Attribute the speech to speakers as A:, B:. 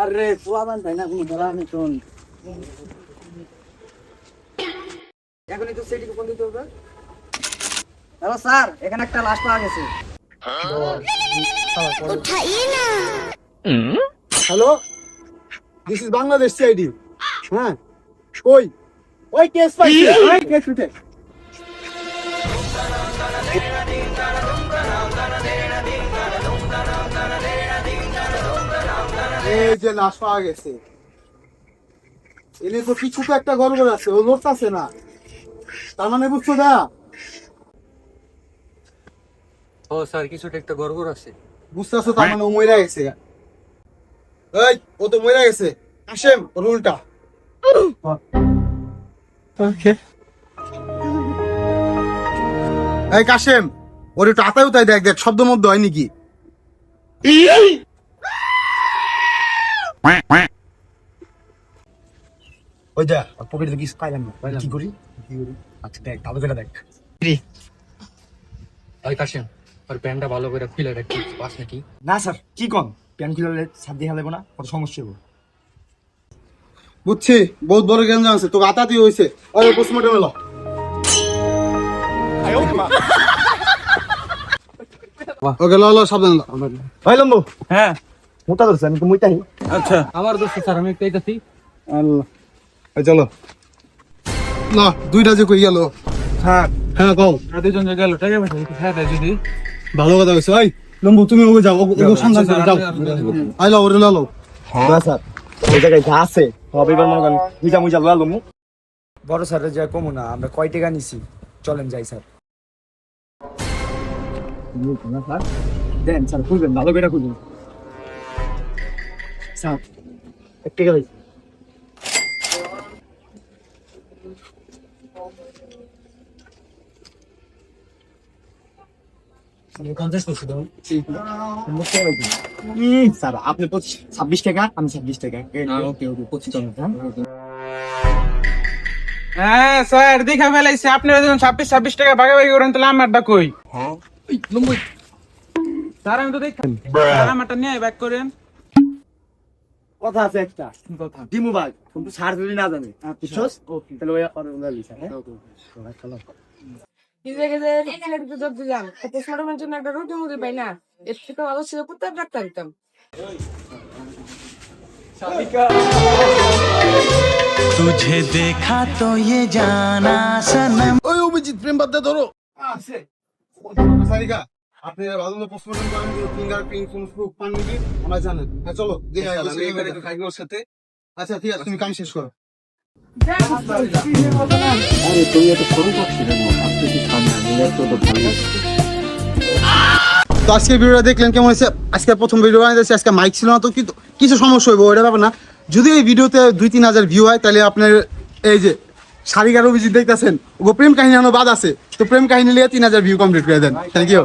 A: আরে পোয়াবান তাই না কোনো ধরা নেই শোন
B: এখনই তো সেটি কোন দিতে হবে।
A: হ্যালো স্যার এখানে একটা লাশ পাওয়া গেছে।
B: Hello this is Bangladesh CID হ্যাঁ কই? ওই কেস পাইছে। ওই কেস উঠে। এই যে লাশ পাওয়া গেছে। এনে তো কিছু তো একটা গড়বড় আছে ও লড়তাছে না। তার মানে বুঝছ দা
C: ও স্যার কিছুটা একটা গড়বড় আছে।
B: বুঝতেছো তার মানে ও মরে গেছে। এই ও তো মরে গেছে। উল্টা। এই কাশেম ওর একটু আতায় উতায় দেখ দেখ শব্দ মধ্যে হয় নাকি? ওই যা ওর পকেটে কিছু পাইলাম না। কি করি? কি করি? আচ্ছা দেখ ভালো করে দেখ।
C: ওই কাশেম আর প্যান্টটা ভালো করে খুলে রাখ পাস নাকি?
D: না স্যার কি কম? প্যান খুলে ছাদ দিয়ে হালাবো না কত সমস্যা হব
B: বুঝছি বহুত বড় জ্ঞান আছে তোকে আতাতি হয়েছে ওই পোস্টমর্টম এলো ওকে ল ল সাবধান
D: ভাই লম্বু।
C: হ্যাঁ।
D: মোটা ধরছে আমি তো মুইতাই
C: আচ্ছা। আমার দোস্ত স্যার আমি একটু এইটাছি
B: আল্লাহ। এই চলো। না দুইটা যে কই গেল।
D: হ্যাঁ
B: হ্যাঁ কও।
C: দুজন যে গেল টাকা পয়সা একটু খাই যদি।
B: ভালো কথা হয়েছে ভাই লম্বু তুমি ওকে যাও ওকে সন্ধান করে যাও। আই লো ওরে লো লো
D: না স্যার। ওই জায়গায় যা আছে সব এবার মনে মুজা লয়া লমু। বড় স্যার যা কমু না আমরা কয় টাকা নিছি? চলেন যাই স্যার। স্যার? দেন স্যার খুলবেন ভালো করে খুলবেন স্যার এক টাকা ভাই পঞ্চাশ করছি তো। স্যার আপনি ছাব্বিশ টাকা আমি ছাব্বিশ টাকা। ওকে ওকে পঁচিশ টাকা।
E: হ্যাঁ স্যার দেখা ফেলাইছে। আপনারা যখন ছাব্বিশ ছাব্বিশ টাকা ভাগাভাগি করেন তাহলে আমারটা কই? স্যার আমি তো দেখ। আমারটা নিয়ে ব্যাক করেন।
D: কথা আছে একটা কথা দিমু ভাই কিন্তু স্যার যদি না জানে বুঝছস তাহলে ওই আর ওনার লিসা হ্যাঁ
F: ছেলেটিকে জব দিলাম পোস্টমর্টমের জন্য একটা রুটি মুড়ি পাই না এর থেকে ভালো ছিল কুত্তার ডাক্তার দিতাম
G: तुझे देखा तो ये जाना सनम
B: ওই অভিজিৎ প্রেম বাদ দিয়ে ধরো আছে সারিকা আপনি ভালো মতো পোস্টমর্টম করেন ফিঙ্গার প্রিন্ট কোন প্রুফ আমরা জানেন। হ্যাঁ চলো দেখে আসি।
C: সাথে।
B: আচ্ছা ঠিক আছে তুমি কাম শেষ করো। তো আজকে ভিডিওটা দেখলেন কেমন হয়েছে? আজকে প্রথম ভিডিও বানাইতেছি আজকে মাইক ছিল না তো কিন্তু কিছু সমস্যা হইব ওইটা ব্যাপার না। যদি এই ভিডিওতে দুই তিন হাজার ভিউ হয় তাহলে আপনার এই যে সারিকার অভিজিৎ দেখতেছেন ও প্রেম কাহিনী আনো বাদ আছে। তো প্রেম কাহিনী নিয়ে তিন হাজার ভিউ কমপ্লিট করে দেন। Thank you